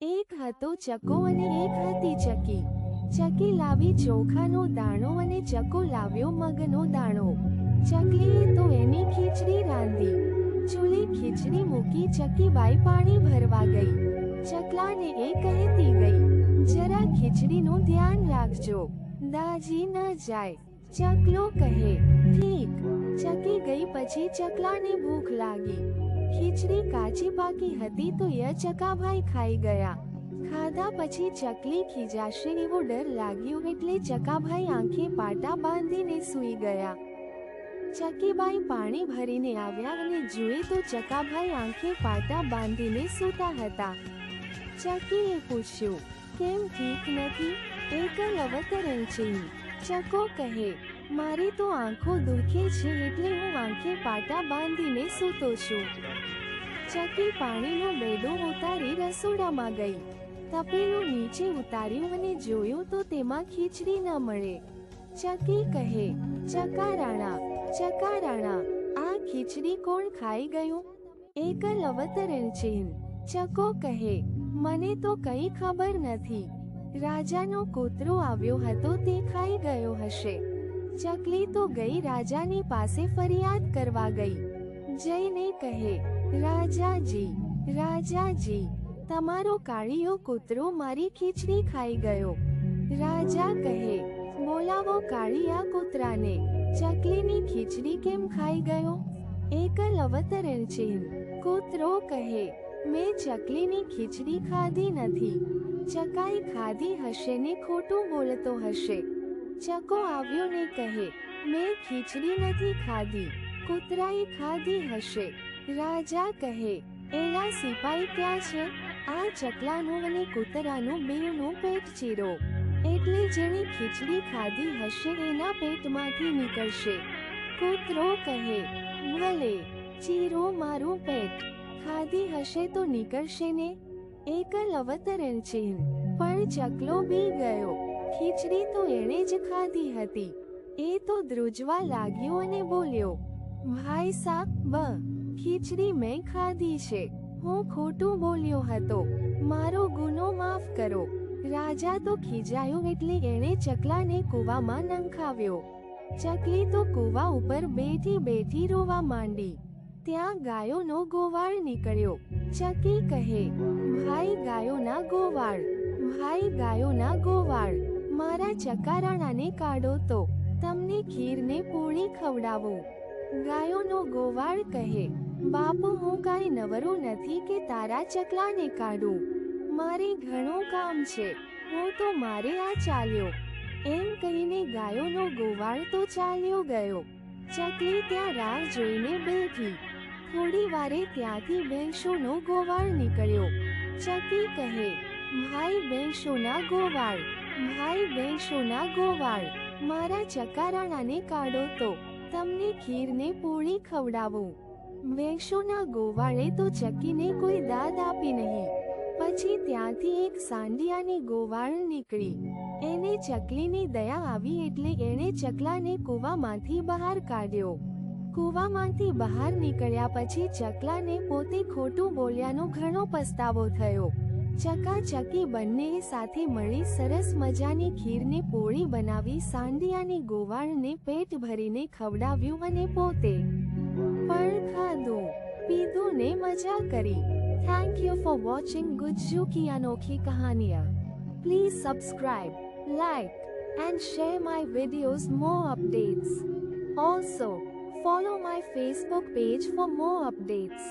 એક હતો ચકો અને એક હતી ચકી. ચકી લાવી ચોખાનો દાણો અને ચકો લાવ્યો મગનો દાણો. ચકલીએ તો એની ખીચડી રાંધી. ચૂલી ખીચડી મૂકી ચકી બાઈ પાણી ભરવા ગઈ. ચકલાને એ કહેતી ગઈ, જરા ખીચડીનું ધ્યાન રાખજો. દાજી ન જાય. ચકલો કહે, ઠીક. ચકી ગઈ પછી ચકલાને ભૂખ લાગી. ખીચડી કાચી પાકી હતી તો ય ચકાભાઈ ખાઈ ગયા. ખાધા પછી ચકલી ખીજાશે એવો ડર લાગ્યો એટલે ચકાભાઈ આંખે પાટા બાંધીને સૂઈ ગયા. ચકીબાઈ પાણી ભરીને આવ્યા અને જુએ તો ચકાભાઈ આંખે પાટા બાંધીને સૂતા હતા. ચકીએ પૂછ્યું, કેમ ઠીક નથી? એકલ અવતરણ છે ચકો કહે. મારી તો આંખો દુખે છે એટલે હું આંખે પાટા બાંધીને સૂતો છું. ચકી પાણીનો બેડો ઉતારી રસોડામાં ગઈ. તપેલું નીચે ઉતાર્યું અને જોયું તો તેમાં ખીચડી ન મળે. ચકી કહે ચકારાણા ચકારાણા આ ખીચડી કોણ ખાઈ ગયું? એકલ અવતરણ છે. ચકો કહે, મને તો કઈ ખબર નથી. રાજાનો કૂતરો આવ્યો હતો તે ખાઈ ગયો હશે. ચકલી તો ગઈ રાજાની પાસે ફરિયાદ કરવા ગઈ. જઈને કહે, રાજાજી રાજાજી, તમારો કાળિયો કૂતરો મારી ખીચડી ખાઈ ગયો. રાજા કહે, બોલાવો કાળિયા કૂતરાને, ચકલીની ખીચડી કેમ ખાઈ ગયો? એકલ અવતરણ ચિહ્ન કૂતરો કહે, મેં ચકલીની ખીચડી ખાધી નથી. ચકાઈ ખાધી હશે ને ખોટું બોલતો હશે. ચકો આવ્યો ને કહે, મેં ખીચડી નથી ખાધી, કૂતરાએ ખાધી હશે. રાજા કહે, એના સિપાઈ ક્યાં છે? આ ચકલાનું અને કૂતરાનું બેનું પેટ ચીરો. એટલે જેણે ખીચડી ખાધી હશે એના પેટમાંથી નીકળશે. કૂતરો કહે, ભલે, ચીરો મારું પેટ. ખાધી હશે તો નીકળશે ને? એકલ અવતરણ ચિહ્ન. પણ ચકલો બી ગયો. ખીચડી તો એણે જ ખાધી હતી. એ તો ધ્રુજવા લાગ્યો અને બોલ્યો, ભાઈ સાબ, બ, ખીચડી મેં ખાધી છે. હું ખોટું બોલ્યો હતો, મારો ગુનો માફ કરો. રાજા તો ખીજાયો એટલે એણે ચકલાને કૂવામાં નંખાવ્યો. ચકલી તો કૂવા ઉપર બેઠી બેઠી રોવા માંડી. ત્યાં ગાયોનો ગોવાળ નીકળ્યો. ચકી કહે, ભાઈ ગાયોના ગોવાળ, ભાઈ ગાયોના ગોવાળ. મારા ચકારાણાને કાઢો તો તમને ખીરને પૂરી ખવડાવું. ગાયોનો ગોવાળ કહે, બાપુ, હું કાંઈ નવરો નથી કે તારા ચકલાને કાઢું. મારે ઘણું કામ છે, હું તો મારે આ ચાલ્યો. એમ કહીને ગાયોનો ગોવાળ તો ચાલ્યો ગયો. ચકલી ત્યાં રાહ જોઈને બેઠી. થોડી વારે ત્યાંથી ભેંસોનો ગોવાળ નીકળ્યો. ચકી કહે, ભાઈ, ભેંસોના ગોવાળ ભાઈ બેંશોના ગોવાળ, મારા ચકારાણાને કાઢો તો તમને ખીરને પૂરી ખવડાવું. વેશોના ગોવાળે તો ચકીને કોઈ દાદ આપી નહીં. પછી ત્યાંથી એક સાંડિયાની ગોવાળ નીકળી. એને ચકલીની દયા આવી એટલે એણે ચકલાને કૂવામાંથી બહાર કાઢ્યો. કૂવામાંથી બહાર નીકળ્યા પછી ચકલાને પોતે ખોટું બોલ્યાનો ઘણો પસ્તાવો થયો. ચકાચકી બંનેએ સાથે મળી સરસ મજાની ખીરને પોળી બનાવી સાંડિયાની ગોવાળને પેટ ભરીને ખવડાવ્યું અને પોતે પણ ખાધું. પીધું ને મજા કરી. Thank you for watching Gujju કી અનોખી કહાનિયા. Please subscribe like and share my videos more updates also follow my Facebook page for more updates.